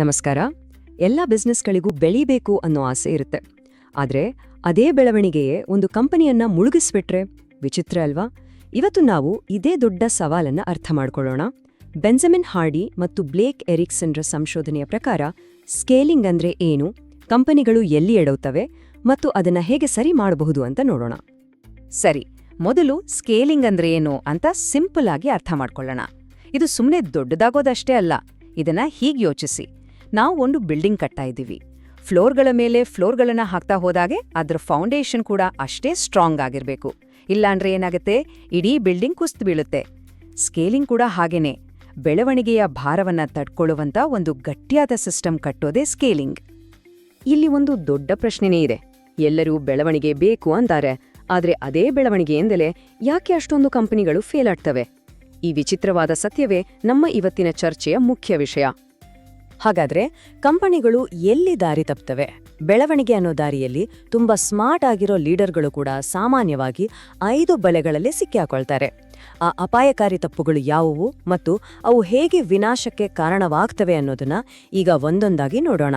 ನಮಸ್ಕಾರ. ಎಲ್ಲ ಬಿಸ್ನೆಸ್ಗಳಿಗೂ ಬೆಳಿಬೇಕು ಅನ್ನೋ ಆಸೆ ಇರುತ್ತೆ. ಆದರೆ ಅದೇ ಬೆಳವಣಿಗೆಯೇ ಒಂದು ಕಂಪನಿಯನ್ನ ಮುಳುಗಿಸ್ಬಿಟ್ರೆ ವಿಚಿತ್ರ ಅಲ್ವಾ? ಇವತ್ತು ನಾವು ಇದೇ ದೊಡ್ಡ ಸವಾಲನ್ನ ಅರ್ಥ ಮಾಡಿಕೊಳ್ಳೋಣ. ಬೆಂಜಮಿನ್ ಹಾರ್ಡಿ ಮತ್ತು ಬ್ಲೇಕ್ ಎರಿಕ್ಸನ್ರ ಸಂಶೋಧನೆಯ ಪ್ರಕಾರ ಸ್ಕೇಲಿಂಗ್ ಅಂದ್ರೆ ಏನು? ಕಂಪನಿಗಳು ಎಲ್ಲಿ ಎಡವುತ್ತವೆ ಮತ್ತು ಅದನ್ನ ಹೇಗೆ ಸರಿ ಮಾಡಬಹುದು ಅಂತ ನೋಡೋಣ. ಸರಿ, ಮೊದಲು ಸ್ಕೇಲಿಂಗ್ ಅಂದ್ರೆ ಏನು ಅಂತ ಸಿಂಪಲ್ ಆಗಿ ಅರ್ಥ ಮಾಡ್ಕೊಳ್ಳೋಣ. ಇದು ಸುಮ್ಮನೆ ದೊಡ್ಡದಾಗೋದಷ್ಟೇ ಅಲ್ಲ. ಇದನ್ನ ಹೀಗೆ ಯೋಚಿಸಿ. ನಾವು ಒಂದು ಬಿಲ್ಡಿಂಗ್ ಕಟ್ತಾ ಇದ್ದೀವಿ. ಫ್ಲೋರ್ಗಳ ಮೇಲೆ ಫ್ಲೋರ್ಗಳನ್ನು ಹಾಕ್ತಾ ಹೋದಾಗೆ ಅದರ ಫೌಂಡೇಶನ್ ಕೂಡ ಅಷ್ಟೇ ಸ್ಟ್ರಾಂಗ್ ಆಗಿರಬೇಕು. ಇಲ್ಲಾಂದ್ರೆ ಏನಾಗುತ್ತೆ? ಇಡೀ ಬಿಲ್ಡಿಂಗ್ ಕುಸ್ತು ಬೀಳುತ್ತೆ. ಸ್ಕೇಲಿಂಗ್ ಕೂಡ ಹಾಗೇನೆ. ಬೆಳವಣಿಗೆಯ ಭಾರವನ್ನ ತಡ್ಕೊಳ್ಳುವಂಥ ಒಂದು ಗಟ್ಟಿಯಾದ ಸಿಸ್ಟಮ್ ಕಟ್ಟೋದೇ ಸ್ಕೇಲಿಂಗ್. ಇಲ್ಲಿ ಒಂದು ದೊಡ್ಡ ಪ್ರಶ್ನೆನೇ ಇದೆ. ಎಲ್ಲರೂ ಬೆಳವಣಿಗೆ ಬೇಕು ಅಂತಾರೆ. ಆದರೆ ಅದೇ ಬೆಳವಣಿಗೆಯಿಂದಲೇ ಯಾಕೆ ಅಷ್ಟೊಂದು ಕಂಪನಿಗಳು ಫೇಲ್ ಆಗ್ತವೆ? ಈ ವಿಚಿತ್ರವಾದ ಸತ್ಯವೇ ನಮ್ಮ ಇವತ್ತಿನ ಚರ್ಚೆಯ ಮುಖ್ಯ ವಿಷಯ. ಹಾಗಾದ್ರೆ ಕಂಪನಿಗಳು ಎಲ್ಲಿ ದಾರಿ ತಪ್ತವೆ? ಬೆಳವಣಿಗೆ ಅನ್ನೋ ದಾರಿಯಲ್ಲಿ ತುಂಬಾ ಸ್ಮಾರ್ಟ್ ಆಗಿರೋ ಲೀಡರ್ಗಳು ಕೂಡ ಸಾಮಾನ್ಯವಾಗಿ ಐದು ಬಲೆಗಳಲ್ಲಿ ಸಿಕ್ಕಿಹಾಕೊಳ್ತಾರೆ. ಆ ಅಪಾಯಕಾರಿ ತಪ್ಪುಗಳು ಯಾವುವು ಮತ್ತು ಅವು ಹೇಗೆ ವಿನಾಶಕ್ಕೆ ಕಾರಣವಾಗ್ತವೆ ಅನ್ನೋದನ್ನ ಈಗ ಒಂದೊಂದಾಗಿ ನೋಡೋಣ.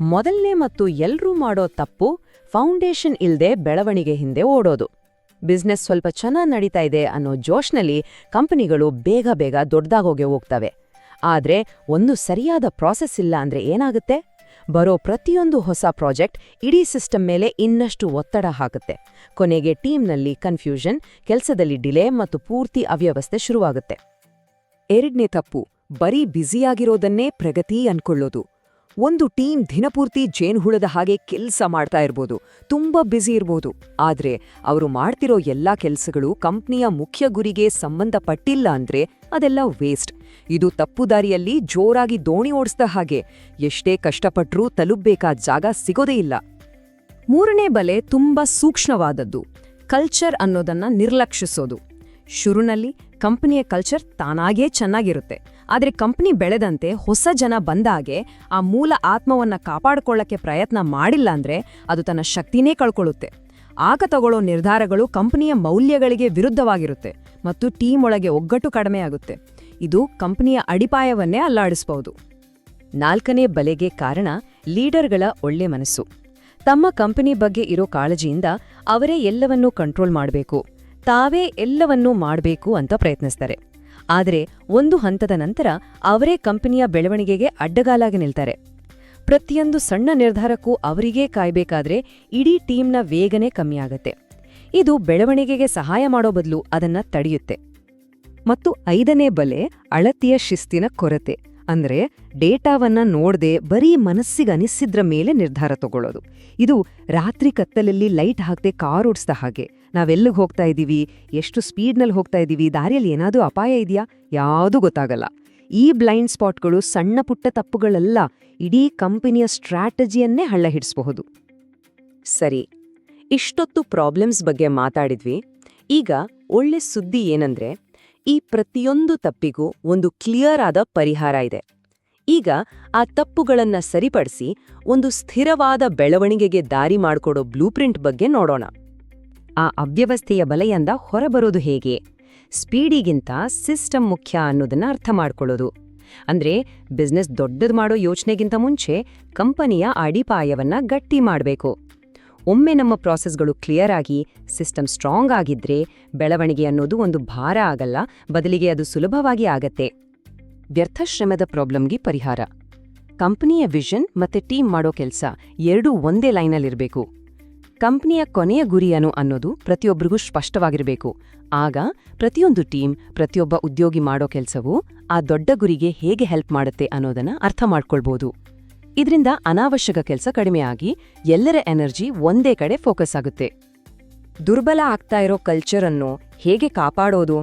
ಮೊದಲನೇ ಮತ್ತು ಎಲ್ರೂ ಮಾಡೋ ತಪ್ಪು ಫೌಂಡೇಶನ್ ಇಲ್ಲದೆ ಬೆಳವಣಿಗೆ ಹಿಂದೆ ಓಡೋದು. ಬಿಸ್ನೆಸ್ ಸ್ವಲ್ಪ ಚೆನ್ನಾಗಿ ನಡೀತಾ ಇದೆ ಅನ್ನೋ ಜೋಶ್ನಲ್ಲಿ ಕಂಪನಿಗಳು ಬೇಗ ಬೇಗ ದೊಡ್ಡದಾಗೋಗೆ ಹೋಗ್ತವೆ. ಆದ್ರೆ ಒಂದು ಸರಿಯಾದ ಪ್ರಾಸೆಸ್ ಇಲ್ಲ ಅಂದ್ರೆ ಏನಾಗುತ್ತೆ? ಬರೋ ಪ್ರತಿಯೊಂದು ಹೊಸ ಪ್ರಾಜೆಕ್ಟ್ ಇಡೀ ಸಿಸ್ಟಮ್ ಮೇಲೆ ಇನ್ನಷ್ಟು ಒತ್ತಡ ಹಾಕುತ್ತೆ. ಕೊನೆಗೆ ಟೀಮ್ನಲ್ಲಿ ಕನ್ಫ್ಯೂಷನ್ ಕೆಲಸದಲ್ಲಿ ಡಿಲೇ ಮತ್ತು ಪೂರ್ತಿ ಅವ್ಯವಸ್ಥೆ ಶುರುವಾಗುತ್ತೆ. ಎರಡನೇ ತಪ್ಪು, ಬರೀ ಬ್ಯುಸಿಯಾಗಿರೋದನ್ನೇ ಪ್ರಗತಿ ಅನ್ಕೊಳ್ಳೋದು. ಒಂದು ಟೀಮ್ ದಿನಪೂರ್ತಿ ಜೇನುಹುಳದ ಹಾಗೆ ಕೆಲಸ ಮಾಡ್ತಾ ಇರ್ಬೋದು, ತುಂಬ ಬ್ಯುಸಿ ಇರ್ಬೋದು. ಆದರೆ ಅವರು ಮಾಡ್ತಿರೋ ಎಲ್ಲ ಕೆಲಸಗಳು ಕಂಪ್ನಿಯ ಮುಖ್ಯ ಗುರಿಗೆ ಸಂಬಂಧಪಟ್ಟಿಲ್ಲ ಅಂದ್ರೆ ಅದೆಲ್ಲ ವೇಸ್ಟ್. ಇದು ತಪ್ಪು ದಾರಿಯಲ್ಲಿ ಜೋರಾಗಿ ದೋಣಿ ಓಡಿಸ್ದ ಹಾಗೆ ಎಷ್ಟೇ ಕಷ್ಟಪಟ್ರೂ ತಲುಪಬೇಕಾದ ಜಾಗ ಸಿಗೋದೇ ಇಲ್ಲ. ಮೂರನೇ ಬಲೆ ತುಂಬಾ ಸೂಕ್ಷ್ಮವಾದದ್ದು ಕಲ್ಚರ್ ಅನ್ನೋದನ್ನ ನಿರ್ಲಕ್ಷಿಸೋದು. ಶುರುನಲ್ಲಿ ಕಂಪನಿಯ ಕಲ್ಚರ್ ತಾನಾಗೇ ಚೆನ್ನಾಗಿರುತ್ತೆ. ಆದರೆ ಕಂಪ್ನಿ ಬೆಳೆದಂತೆ ಹೊಸ ಜನ ಬಂದಾಗೆ ಆ ಮೂಲ ಆತ್ಮವನ್ನ ಕಾಪಾಡಿಕೊಳ್ಳಕ್ಕೆ ಪ್ರಯತ್ನ ಮಾಡಿಲ್ಲ ಅಂದ್ರೆ ಅದು ತನ್ನ ಶಕ್ತಿನೇ ಕಳ್ಕೊಳ್ಳುತ್ತೆ. ಆಗ ತಗೊಳ್ಳೋ ನಿರ್ಧಾರಗಳು ಕಂಪನಿಯ ಮೌಲ್ಯಗಳಿಗೆ ವಿರುದ್ಧವಾಗಿರುತ್ತೆ ಮತ್ತು ಟೀಮ್ ಒಳಗೆ ಒಗ್ಗಟ್ಟು ಕಡಿಮೆಯಾಗುತ್ತೆ ಇದು ಕಂಪನಿಯ ಅಡಿಪಾಯವನ್ನೇ ಅಲ್ಲಾಡಿಸಬಹುದು ನಾಲ್ಕನೇ ಬಲೆಗೆ ಕಾರಣ ಲೀಡರ್ಗಳ ಒಳ್ಳೆ ಮನಸ್ಸು. ತಮ್ಮ ಕಂಪನಿ ಬಗ್ಗೆ ಇರೋ ಕಾಳಜಿಯಿಂದ ಅವರೇ ಎಲ್ಲವನ್ನೂ ಕಂಟ್ರೋಲ್ ಮಾಡಬೇಕು. ತಾವೇ ಎಲ್ಲವನ್ನೂ ಮಾಡಬೇಕು ಅಂತ ಪ್ರಯತ್ನಿಸ್ತಾರೆ. ಆದರೆ ಒಂದು ಹಂತದ ನಂತರ ಅವರೇ ಕಂಪನಿಯ ಬೆಳವಣಿಗೆಗೆ ಅಡ್ಡಗಾಲಾಗಿ ನಿಲ್ತಾರೆ. ಪ್ರತಿಯೊಂದು ಸಣ್ಣ ನಿರ್ಧಾರಕ್ಕೂ ಅವರಿಗೇ ಕಾಯಬೇಕಾದ್ರೆ ಇಡೀ ಟೀಮ್ನ ವೇಗನೆ ಕಮ್ಮಿಯಾಗತ್ತೆ. ಇದು ಬೆಳವಣಿಗೆಗೆ ಸಹಾಯ ಮಾಡೋ ಬದಲು ಅದನ್ನ ತಡೆಯುತ್ತೆ. ಮತ್ತು ಐದನೇ ಬಲೆ ಅಳತಿಯ ಶಿಸ್ತಿನ ಕೊರತೆ, ಅಂದ್ರೆ ಡೇಟಾವನ್ನ ಬರಿ ಬರೀ ಮನಸ್ಸಿಗನಿಸಿದ್ರ ಮೇಲೆ ನಿರ್ಧಾರ ತಗೊಳ್ಳೋದು. ಇದು ರಾತ್ರಿ ಕತ್ತಲಲ್ಲಿ ಲೈಟ್ ಹಾಕದೆ ಕಾರ್ ಓಡಿಸ್ದ ಹಾಗೆ ನಾವೆಲ್ಲಿಗೆ ಹೋಗ್ತಾ ಇದ್ದೀವಿ ಎಷ್ಟು ಸ್ಪೀಡ್ನಲ್ಲಿ ಹೋಗ್ತಾ ಇದ್ದೀವಿ ದಾರಿಯಲ್ಲಿ ಏನಾದರೂ ಅಪಾಯ ಇದೆಯಾ? ಯಾವುದೂ ಗೊತ್ತಾಗಲ್ಲ. ಈ ಬ್ಲೈಂಡ್ ಸ್ಪಾಟ್ಗಳು ಸಣ್ಣ ಪುಟ್ಟ ತಪ್ಪುಗಳೆಲ್ಲ ಇಡೀ ಕಂಪನಿಯ ಸ್ಟ್ರಾಟಜಿಯನ್ನೇ ಹಳ್ಳ ಹಿಡಿಸಬಹುದು ಸರಿ, ಇಷ್ಟೊತ್ತು ಪ್ರಾಬ್ಲಮ್ಸ್ ಬಗ್ಗೆ ಮಾತಾಡಿದ್ವಿ. ಈಗ ಒಳ್ಳೆ ಸುದ್ದಿ ಏನಂದ್ರೆ, ಈ ಪ್ರತಿಯೊಂದು ತಪ್ಪಿಗೂ ಒಂದು ಕ್ಲಿಯರ್ ಆದ ಪರಿಹಾರ ಇದೆ. ಈಗ ಆ ತಪ್ಪುಗಳನ್ನ ಸರಿಪಡಿಸಿ ಒಂದು ಸ್ಥಿರವಾದ ಬೆಳವಣಿಗೆಗೆ ದಾರಿ ಮಾಡಿಕೊಡೋ ಬ್ಲೂಪ್ರಿಂಟ್ ಬಗ್ಗೆ ನೋಡೋಣ. ಆ ಅವ್ಯವಸ್ಥೆಯ ಬಲೆಯಿಂದ ಹೊರಬರೋದು ಹೇಗೆ? ಸ್ಪೀಡಿಗಿಂತ ಸಿಸ್ಟಮ್ ಮುಖ್ಯ ಅನ್ನೋದನ್ನ ಅರ್ಥ ಮಾಡ್ಕೊಳ್ಳೋದು. ಅಂದ್ರೆ ಬಿಸ್ನೆಸ್ ದೊಡ್ಡದು ಮಾಡೋ ಯೋಚನೆಗಿಂತ ಮುಂಚೆ ಕಂಪನಿಯ ಅಡಿಪಾಯವನ್ನ ಗಟ್ಟಿ ಮಾಡಬೇಕು. ಒಮ್ಮೆ ನಮ್ಮ ಪ್ರಾಸೆಸ್ಗಳು ಕ್ಲಿಯರ್ ಆಗಿ, ಸಿಸ್ಟಮ್ ಸ್ಟ್ರಾಂಗ್ ಆಗಿದ್ರೆ ಬೆಳವಣಿಗೆ ಅನ್ನೋದು ಒಂದು ಭಾರ ಆಗಲ್ಲ, ಬದಲಿಗೆ ಅದು ಸುಲಭವಾಗಿ ಆಗತ್ತೆ. ವ್ಯರ್ಥಶ್ರಮದ ಪ್ರಾಬ್ಲಮ್ಗೆ ಪರಿಹಾರ. ಕಂಪನಿಯ ವಿಷನ್ ಮತ್ತೆ ಟೀಮ್ ಮಾಡೋ ಕೆಲಸ ಎರಡೂ ಒಂದೇ ಲೈನಲ್ಲಿರಬೇಕು. ಕಂಪನಿಯ ಕೊನೆಯ ಗುರಿಯನು ಅನ್ನೋದು ಪ್ರತಿಯೊಬ್ಬರಿಗೂ ಸ್ಪಷ್ಟವಾಗಿರಬೇಕು. ಆಗ ಪ್ರತಿಯೊಂದು ಟೀಮ್, ಪ್ರತಿಯೊಬ್ಬ ಉದ್ಯೋಗಿ ಮಾಡೋ ಕೆಲಸವು ಆ ದೊಡ್ಡ ಗುರಿಗೆ ಹೇಗೆ ಹೆಲ್ಪ್ ಮಾಡುತ್ತೆ ಅನ್ನೋದನ್ನ ಅರ್ಥ ಮಾಡ್ಕೊಳ್ಬೋದು. ಇದರಿಂದ ಅನಾವಶ್ಯಕ ಕೆಲಸ ಕಡಿಮೆಯಾಗಿ ಎಲ್ಲರ ಎನರ್ಜಿ ಒಂದೇ ಕಡೆ ಫೋಕಸ್ ಆಗುತ್ತೆ. ದುರ್ಬಲ ಆಗ್ತಾ ಇರೋ ಕಲ್ಚರನ್ನು ಹೇಗೆ ಕಾಪಾಡೋದು?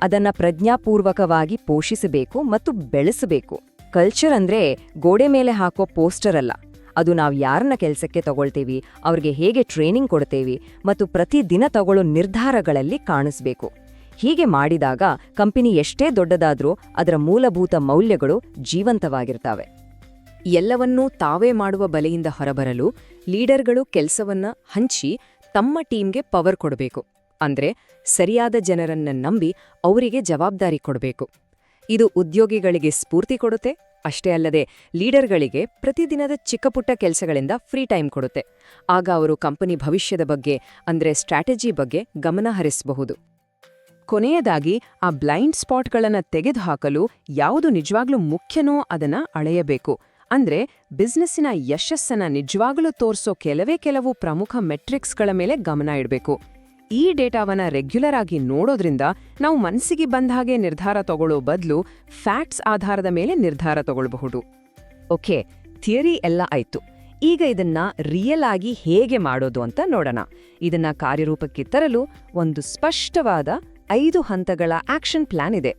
ಅದನ್ನ ಪ್ರಜ್ಞಾಪೂರ್ವಕವಾಗಿ ಪೋಷಿಸಬೇಕು ಮತ್ತು ಬೆಳೆಸಬೇಕು. ಕಲ್ಚರ್ ಅಂದ್ರೆ ಗೋಡೆ ಮೇಲೆ ಹಾಕೋ ಪೋಸ್ಟರ್ ಅಲ್ಲ. ಅದು ನಾವು ಯಾರನ್ನ ಕೆಲಸಕ್ಕೆ ತಗೊಳ್ತೀವಿ, ಅವ್ರಿಗೆ ಹೇಗೆ ಟ್ರೈನಿಂಗ್ ಕೊಡ್ತೇವೆ ಮತ್ತು ಪ್ರತಿದಿನ ತಗೊಳ್ಳೋ ನಿರ್ಧಾರಗಳಲ್ಲಿ ಕಾಣಿಸ್ಬೇಕು. ಹೀಗೆ ಮಾಡಿದಾಗ ಕಂಪನಿ ಎಷ್ಟೇ ದೊಡ್ಡದಾದರೂ ಅದರ ಮೂಲಭೂತ ಮೌಲ್ಯಗಳು ಜೀವಂತವಾಗಿರ್ತವೆ. ಎಲ್ಲವನ್ನೂ ತಾವೇ ಮಾಡುವ ಬಲೆಯಿಂದ ಹೊರಬರಲು ಲೀಡರ್ಗಳು ಕೆಲಸವನ್ನ ಹಂಚಿ ತಮ್ಮ ಟೀಮ್ಗೆ ಪವರ್ ಕೊಡಬೇಕು. ಅಂದ್ರೆ ಸರಿಯಾದ ಜನರನ್ನ ನಂಬಿ ಅವರಿಗೆ ಜವಾಬ್ದಾರಿ ಕೊಡಬೇಕು. ಇದು ಉದ್ಯೋಗಿಗಳಿಗೆ ಸ್ಫೂರ್ತಿ ಕೊಡುತ್ತೆ. ಅಷ್ಟೇ ಅಲ್ಲದೆ, ಲೀಡರ್ಗಳಿಗೆ ಪ್ರತಿದಿನದ ಚಿಕ್ಕಪುಟ್ಟ ಕೆಲಸಗಳಿಂದ ಫ್ರೀ ಟೈಮ್ ಕೊಡುತ್ತೆ. ಆಗ ಅವರು ಕಂಪನಿ ಭವಿಷ್ಯದ ಬಗ್ಗೆ, ಅಂದ್ರೆ ಸ್ಟ್ರಾಟಜಿ ಬಗ್ಗೆ ಗಮನ ಹರಿಸಬಹುದು. ಕೊನೆಯದಾಗಿ, ಆ ಬ್ಲೈಂಡ್ ಸ್ಪಾಟ್ಗಳನ್ನು ತೆಗೆದುಹಾಕಲು ಯಾವುದು ನಿಜವಾಗ್ಲೂ ಮುಖ್ಯನೋ ಅದನ್ನ ಅಳೆಯಬೇಕು. ಅಂದ್ರೆ, ಬಿಸ್ನೆಸ್ಸಿನ ಯಶಸ್ಸನ್ನ ನಿಜವಾಗಲೂ ತೋರ್ಸೋ ಕೆಲವೇ ಕೆಲವು ಪ್ರಮುಖ ಮೆಟ್ರಿಕ್ಸ್ಗಳ ಮೇಲೆ ಗಮನ ಇಡಬೇಕು. ಈ ಡೇಟಾವನ್ನ ರೆಗ್ಯುಲರ್ ಆಗಿ ನೋಡೋದ್ರಿಂದ ನಾವು ಮನಸ್ಸಿಗೆ ಬಂದ ಹಾಗೆ ನಿರ್ಧಾರ ತಗೊಳ್ಳೋ ಬದಲು ಫ್ಯಾಕ್ಟ್ಸ್ ಆಧಾರದ ಮೇಲೆ ನಿರ್ಧಾರ ತಗೊಳ್ಬಹುದು. ಓಕೆ, ಥಿಯರಿ ಎಲ್ಲ ಆಯ್ತು. ಈಗ ಇದನ್ನ ರಿಯಲ್ ಆಗಿ ಹೇಗೆ ಮಾಡೋದು ಅಂತ ನೋಡೋಣ. ಇದನ್ನ ಕಾರ್ಯರೂಪಕ್ಕೆ ತರಲು ಒಂದು ಸ್ಪಷ್ಟವಾದ ಐದು ಹಂತಗಳ ಆಕ್ಷನ್ ಪ್ಲಾನ್ ಇದೆ.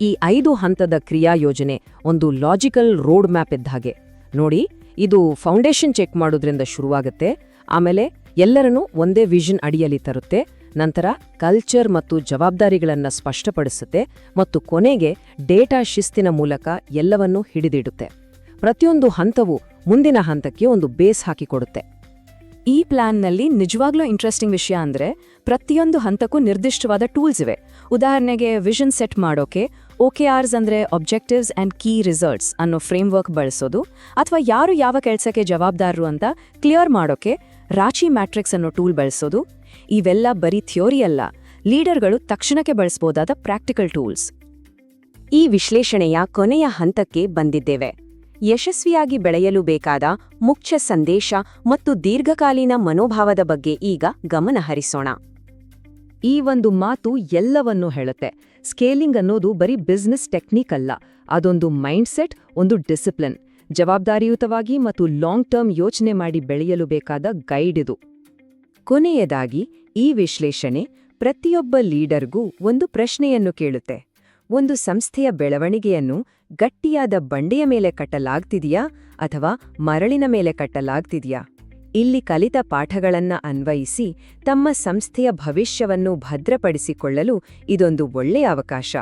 ಈ ಐದು ಹಂತದ ಕ್ರಿಯಾ ಯೋಜನೆ ಒಂದು ಲಾಜಿಕಲ್ ರೋಡ್ ಮ್ಯಾಪ್ ಇದ್ದ ಹಾಗೆ. ನೋಡಿ, ಇದು ಫೌಂಡೇಶನ್ ಚೆಕ್ ಮಾಡೋದ್ರಿಂದ ಶುರುವಾಗುತ್ತೆ. ಆಮೇಲೆ ಎಲ್ಲರನ್ನೂ ಒಂದೇ ವಿಷನ್ ಅಡಿಯಲ್ಲಿ ತರುತ್ತೆ. ನಂತರ ಕಲ್ಚರ್ ಮತ್ತು ಜವಾಬ್ದಾರಿಗಳನ್ನು ಸ್ಪಷ್ಟಪಡಿಸುತ್ತೆ ಮತ್ತು ಕೊನೆಗೆ ಡೇಟಾ ಶಿಸ್ತಿನ ಮೂಲಕ ಎಲ್ಲವನ್ನೂ ಹಿಡಿದಿಡುತ್ತೆ. ಪ್ರತಿಯೊಂದು ಹಂತವು ಮುಂದಿನ ಹಂತಕ್ಕೆ ಒಂದು ಬೇಸ್ ಹಾಕಿಕೊಡುತ್ತೆ. ಈ ಪ್ಲಾನ್ನಲ್ಲಿ ನಿಜವಾಗ್ಲೂ ಇಂಟ್ರೆಸ್ಟಿಂಗ್ ವಿಷಯ ಅಂದರೆ ಪ್ರತಿಯೊಂದು ಹಂತಕ್ಕೂ ನಿರ್ದಿಷ್ಟವಾದ ಟೂಲ್ಸ್ ಇವೆ. ಉದಾಹರಣೆಗೆ ವಿಷನ್ ಸೆಟ್ ಮಾಡೋಕೆ ಓಕೆಆರ್ಸ್ ಅಂದರೆ ಒಬ್ಜೆಕ್ಟಿವ್ಸ್ ಆ್ಯಂಡ್ ಕೀ ರಿಸಲ್ಟ್ಸ್ ಅನ್ನೋ ಫ್ರೇಮ್ವರ್ಕ್ ಬಳಸೋದು ಅಥವಾ ಯಾರು ಯಾವ ಕೆಲಸಕ್ಕೆ ಜವಾಬ್ದಾರರು ಅಂತ ಕ್ಲಿಯರ್ ಮಾಡೋಕೆ ರಾಚಿ ಮ್ಯಾಟ್ರಿಕ್ಸ್ ಅನ್ನೋ ಟೂಲ್ ಬಳಸೋದು, ಇವೆಲ್ಲ ಬರೀ ಥಿಯೋರಿ ಅಲ್ಲ, ಲೀಡರ್ಗಳು ತಕ್ಷಣಕ್ಕೆ ಬಳಸಬಹುದಾದ ಪ್ರಾಕ್ಟಿಕಲ್ ಟೂಲ್ಸ್. ಈ ವಿಶ್ಲೇಷಣೆಯ ಕೊನೆಯ ಹಂತಕ್ಕೆ ಬಂದಿದ್ದೇವೆ. ಯಶಸ್ವಿಯಾಗಿ ಬೆಳೆಯಲು ಬೇಕಾದ ಮುಖ್ಯ ಸಂದೇಶ ಮತ್ತು ದೀರ್ಘಕಾಲೀನ ಮನೋಭಾವದ ಬಗ್ಗೆ ಈಗ ಗಮನ ಹರಿಸೋಣ. ಈ ಒಂದು ಮಾತು ಎಲ್ಲವನ್ನೂ ಹೇಳುತ್ತೆ. ಸ್ಕೇಲಿಂಗ್ ಅನ್ನೋದು ಬರೀ ಬಿಸ್ನೆಸ್ ಟೆಕ್ನಿಕ್ ಅಲ್ಲ, ಅದೊಂದು ಮೈಂಡ್ಸೆಟ್, ಒಂದು ಡಿಸಿಪ್ಲಿನ್. ಜವಾಬ್ದಾರಿಯುತವಾಗಿ ಮತ್ತು ಲಾಂಗ್ ಟರ್ಮ್ ಯೋಚನೆ ಮಾಡಿ ಬೆಳೆಯಲು ಬೇಕಾದ ಗೈಡ್ ಇದು. ಕೊನೆಯದಾಗಿ, ಈ ವಿಶ್ಲೇಷಣೆ ಪ್ರತಿಯೊಬ್ಬ ಲೀಡರ್ಗೂ ಒಂದು ಪ್ರಶ್ನೆಯನ್ನು ಕೇಳುತ್ತೆ. ಒಂದು ಸಂಸ್ಥೆಯ ಬೆಳವಣಿಗೆಯನ್ನು ಗಟ್ಟಿಯಾದ ಬಂಡೆಯ ಮೇಲೆ ಕಟ್ಟಲಾಗ್ತಿದೆಯಾ ಅಥವಾ ಮರಳಿನ ಮೇಲೆ ಕಟ್ಟಲಾಗ್ತಿದೆಯಾ? ಇಲ್ಲಿ ಕಲಿತ ಪಾಠಗಳನ್ನ ಅನ್ವಯಿಸಿ, ತಮ್ಮ ಸಂಸ್ಥೆಯ ಭವಿಷ್ಯವನ್ನು ಭದ್ರಪಡಿಸಿಕೊಳ್ಳಲು ಇದೊಂದು ಒಳ್ಳೆಯ ಅವಕಾಶ.